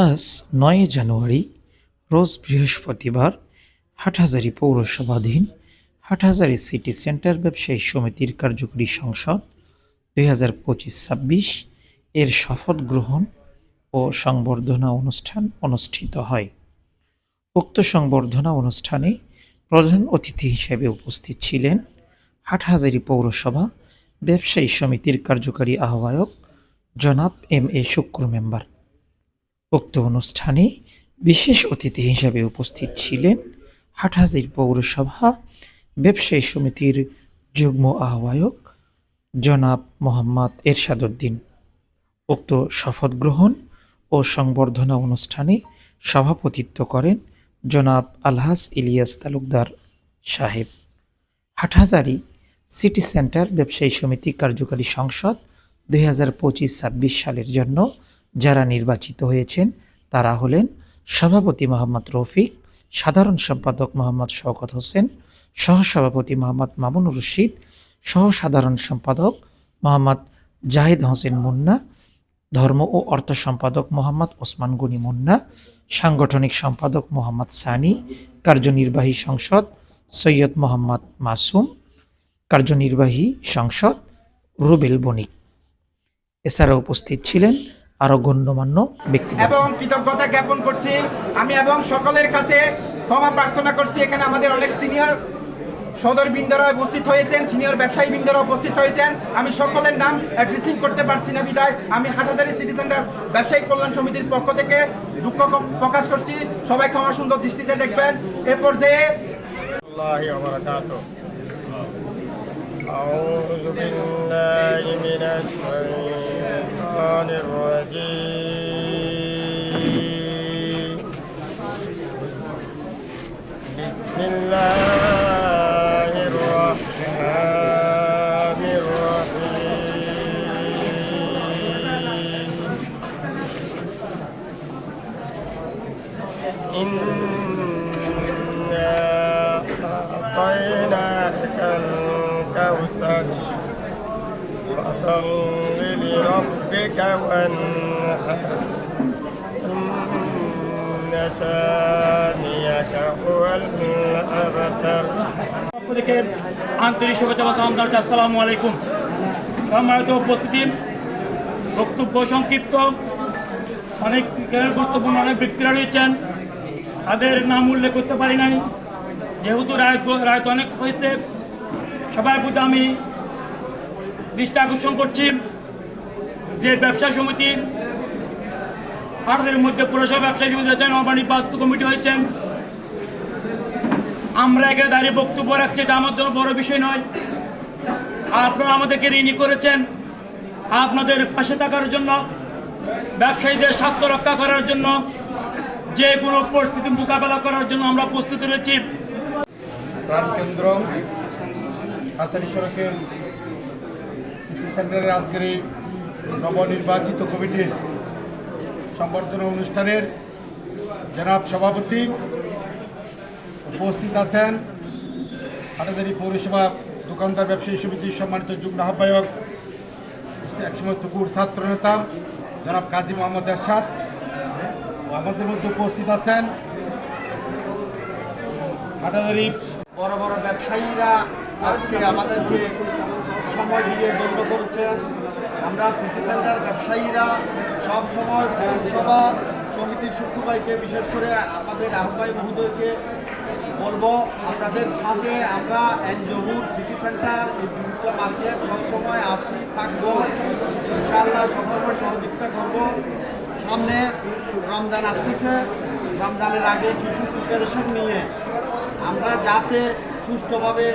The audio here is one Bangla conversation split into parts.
আজ নয় জানুয়ারি, রোজ বৃহস্পতিবার, হাটহাজারী পৌরসভাধীন হাটহাজারী সিটি সেন্টার ব্যবসায়ী সমিতির কার্যকরী সংসদ, দুই হাজার পঁচিশ ছাব্বিশ এর শপথ গ্রহণ ও সংবর্ধনা অনুষ্ঠান অনুষ্ঠিত হয়। উক্ত সংবর্ধনা অনুষ্ঠানে প্রধান অতিথি হিসেবে উপস্থিত ছিলেন হাটহাজারী পৌরসভা ব্যবসায়ী সমিতির কার্যকারী আহ্বায়ক জনাব এম এ শুক্র মেম্বার। উক্ত অনুষ্ঠানে বিশেষ অতিথি হিসাবে উপস্থিত ছিলেন হাটহাজারী পৌরসভা, ব্যবসায়ী সমিতির যুগ্ম আহ্বায়ক জনাব মোহাম্মদ এরশাদ উদ্দিন উক্ত শপথ গ্রহণ ও সংবর্ধনা অনুষ্ঠানে সভাপতিত্ব করেন জনাব আলহাস ইলিয়াস তালুকদার সাহেব। হাটহাজারি সিটি সেন্টার ব্যবসায়ী সমিতি কার্যকারী সংসদ দুই হাজার সালের জন্য যারা নির্বাচিত হয়েছেন, তারা হলেন সভাপতি মোহাম্মদ রফিক, সাধারণ সম্পাদক মোহাম্মদ শওকত হোসেন, সহসভাপতি মোহাম্মদ মামুনুর রশিদ সহ সাধারণ সম্পাদক মোহাম্মদ জাহিদ হোসেন মুন্না, ধর্ম ও অর্থ সম্পাদক মোহাম্মদ ওসমান গনি মুন্না, সাংগঠনিক সম্পাদক মোহাম্মদ সানি, কার্যনির্বাহী সংসদ সৈয়দ মোহাম্মদ মাসুম, কার্যনির্বাহী সংসদ রুবেল বণিক। এছাড়া উপস্থিত ছিলেন আরও গণ্যমান্য ব্যক্তিবর্গ এবং কৃতজ্ঞতা জ্ঞাপন করছি আমি এবং সকলের কাছে ক্ষমা প্রার্থনা করছি এখানে আমাদের অনেক সিনিয়র সদর বৃন্দরা উপস্থিত হয়েছেন সিনিয়র ব্যবসায়ী বৃন্দরা উপস্থিত হয়েছেন আমি সকলের নাম অ্যাড্রেসিং করতে পারছি না বিদায় আমি হাটাদারি সিটি সেন্টার ব্যবসায়িক কল্যাণ সমিতির পক্ষ থেকে দুঃখ ক- প্রকাশ করছি সবাই ক্ষমা সুন্দর দৃষ্টিতে দেখবেন এ পর্যায়ে الله وبركاته أعوذ بالله من الشيطان إنا أعطيناك الكوثر فصل لربك وانحر إن شانيك هو الأبتر পক্ষ থেকে আন্তরিক শুভেচ্ছা ও সালাম জানাচ্ছি আসসালামু আলাইকুম সম্মানিত উপস্থিতি বক্তব্য সংক্ষিপ্ত অনেক গুরুত্বপূর্ণ অনেক ব্যক্তিরা রয়েছেন তাদের নাম উল্লেখ করতে পারি নাই। যেহেতু রায় রায় তো অনেক হয়েছে, সবার প্রতি আমি দৃষ্টি আকর্ষণ করছি যে ব্যবসা সমিতি ভারতের মধ্যে পুরসভা ব্যবসায়ী সমিতি হয়েছেন অবাণিক বাস্তু কমিটি হয়েছেন আমরা এখানে দাঁড়িয়ে বক্তব্য রাখছি, এটা আমার জন্য বড় বিষয় নয়। আপনারা আমাদেরকে ঋণী করেছেন আপনাদের পাশে থাকার জন্য, ব্যবসায়ীদের স্বার্থ রক্ষা করার জন্য। যে কোনো পরিস্থিতি মোকাবেলা করার জন্য আমরা প্রস্তুত রয়েছি। সেন্টারের নবনির্বাচিত কমিটির সংবর্ধনা অনুষ্ঠানের জনাব সভাপতি উপস্থিত আছেন হাটাদারি পৌরসভা দোকানদার ব্যবসায়ী সমিতির সম্মানিত যুগ্ম আহ্বায়ক একসময় তুকুর ছাত্র নেতা জনাব কাজী মোহাম্মদ এরশাদ। আমাদের মধ্যে উপস্থিত আছেন হাটাদারি বড় বড় ব্যবসায়ীরা আজকে আমাদেরকে সময় দিয়ে বন্ধ করেছেন। আমরা সিটি সেন্টার ব্যবসায়ীরা সব সময় পৌরসভা সমিতির শুক্রবাইকে বিশেষ করে আমাদের আহ্বায়ক মহোদয়কে বলব, আপনাদের সাথে আমরা এনজহুর সিটি সেন্টার এই দুইটা মার্কেট সবসময় আসি, থাকব, ইনশাআল্লাহ সবসময় সহযোগিতা করব। সামনে রমজান আসতেছে। রমজানের আগে কিছু প্রিপারেশন নিয়ে আমরা যাতে সুষ্ঠুভাবে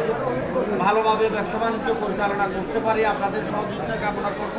ভালোভাবে ব্যবসা বাণিজ্য পরিচালনা করতে পারি আপনাদের সহযোগিতা কামনা করব।